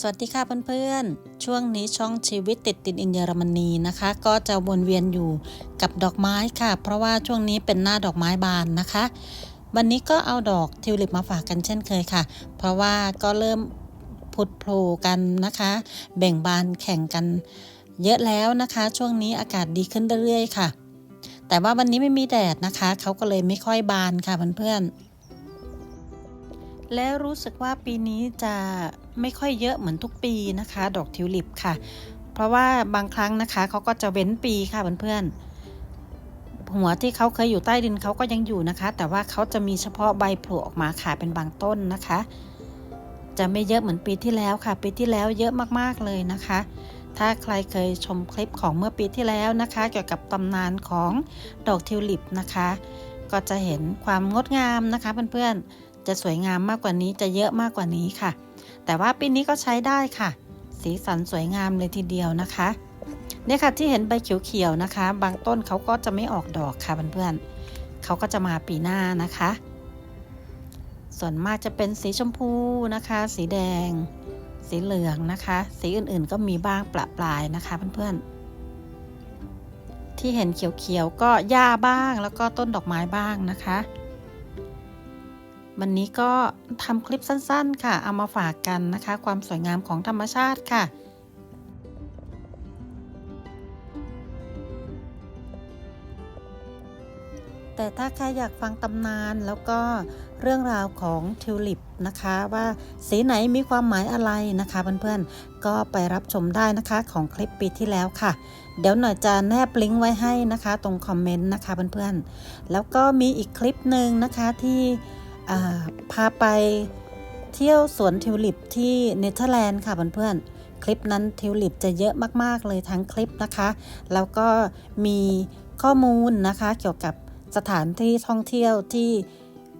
สวัสดีค่ะเพื่อนๆ ช่วงนี้ช่องชีวิตติดตินอินเยอรมนีนะคะ ก็จะวนเวียนอยู่กับดอกไม้ค่ะ เพราะว่าช่วงนี้เป็นหน้าดอกไม้บานนะคะ วันนี้ก็เอาดอกทิวลิปมาฝากกันเช่นเคยค่ะ เพราะว่าก็เริ่มผุดโผล่กันนะคะ แบ่งบานแข่งกันเยอะแล้วนะคะ ช่วงนี้อากาศดีขึ้นเรื่อยๆค่ะ แต่ว่าวันนี้ไม่มีแดดนะคะ เขาก็เลยไม่ค่อยบานค่ะเพื่อนๆ แล้วรู้สึกว่าปีนี้จะไม่ค่อยเยอะเหมือนทุกปีนะคะ ดอกทิวลิปค่ะ เพราะว่าบางครั้งนะคะเขาก็จะเว้นปีค่ะเพื่อนๆหัวที่เขาเคยอยู่ใต้ดินเขาก็ยังอยู่นะคะ แต่ว่าเขาจะมีเฉพาะใบโผล่ออกมาค่ะเป็นบางต้นนะคะ จะไม่เยอะเหมือนปีที่แล้วค่ะ ปีที่แล้วเยอะมากๆเลยนะคะ ถ้าใครเคยชมคลิปของเมื่อปีที่แล้วนะคะ เกี่ยวกับตำนานของดอกทิวลิปนะคะ ก็จะเห็นความงดงามนะคะเพื่อนๆ จะสวยงามมากกว่านี้จะเยอะมากกว่านี้ค่ะ แต่ว่าปีนี้ก็ใช้ได้ค่ะ สีสันสวยงามเลยทีเดียวนะคะเนี่ยค่ะที่เห็นใบเขียวๆนะคะ บางต้นเขาก็จะไม่ออกดอกค่ะเพื่อนๆเขาก็จะมาปีหน้านะคะ ส่วนมากจะเป็นสีชมพูนะคะ สีแดง สีเหลืองนะคะ สีอื่นๆก็มีบ้างประปรายนะคะเพื่อนๆที่เห็นเขียวๆก็หญ้าบ้างแล้วก็ต้นดอกไม้บ้างนะคะ วันนี้ก็ทำคลิปสั้นๆ ค่ะ เอามาฝากกันนะคะ ความสวยงามของธรรมชาติค่ะแต่ถ้าใครอยากฟังตำนานแล้วก็เรื่องราวของทิวลิปนะคะ ว่าสีไหนมีความหมายอะไรนะคะเพื่อนๆก็ไปรับชมได้นะคะของคลิปปีที่แล้วค่ะ เดี๋ยวหน่อยจะแนบลิงก์ไว้ให้นะคะ ตรงคอมเมนต์นะคะเพื่อนๆแล้วก็มีอีกคลิปหนึ่งนะคะที่ พาไปเที่ยวสวนทิวลิปที่เนเธอร์แลนด์ค่ะเพื่อนๆ คลิปนั้นทิวลิปจะเยอะมากๆเลยทั้งคลิปนะคะ แล้วก็มีข้อมูลนะคะเกี่ยวกับสถานที่ท่องเที่ยวที่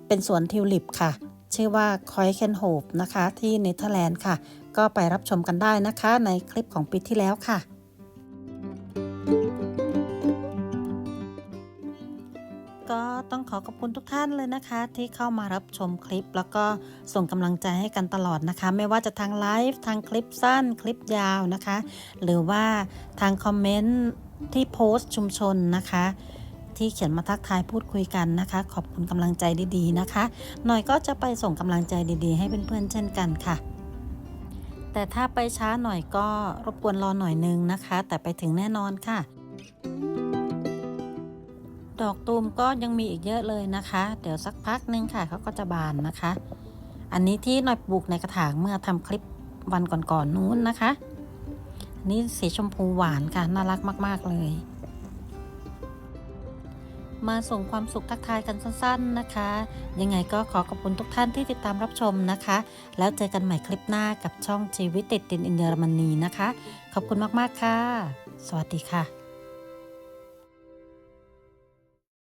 เป็นสวนทิวลิปค่ะ ชื่อว่าคอยเคนโฮปนะคะที่เนเธอร์แลนด์ค่ะ ก็ไปรับชมกันได้นะคะในคลิปของปีที่แล้วค่ะ ต้องขอขอบคุณทุกท่านเลยนะคะ ที่เข้ามารับชมคลิป แล้วก็ส่งกำลังใจให้กันตลอดนะคะ ไม่ว่าจะทางไลฟ์ทางคลิปสั้นคลิปยาวนะคะ หรือว่าทางคอมเมนต์ที่โพสต์ชุมชนนะคะที่เขียนมาทักทายพูดคุยกันนะคะ ขอบคุณกำลังใจดีๆนะคะ หน่อยก็จะไปส่งกำลังใจดีๆ ให้เพื่อนๆเช่นกันค่ะ แต่ถ้าไปช้าหน่อยก็รบกวนรอหน่อยนึงนะคะ แต่ไปถึงแน่นอนค่ะ ดอกตูมก็ยังมีอีกเยอะเลยนะคะ เดี๋ยวสักพักนึงค่ะเขาก็จะบานนะคะ อันนี้ที่หน่อยปลูกในกระถางเมื่อทำคลิปวันก่อนๆนนู้นนะคะอันนี้สีชมพูหวานค่ะน่ารักมาก ๆ เลย มาส่งความสุขทักทายกันสั้น ๆนะคะ ยังไงก็ขอขอบคุณทุกท่านที่ติดตามรับชมนะคะ แล้วเจอกันใหม่คลิปหน้ากับช่องชีวิตติดดินอินเยอรมนีนะคะ ขอบคุณมากๆค่ะ สวัสดีค่ะ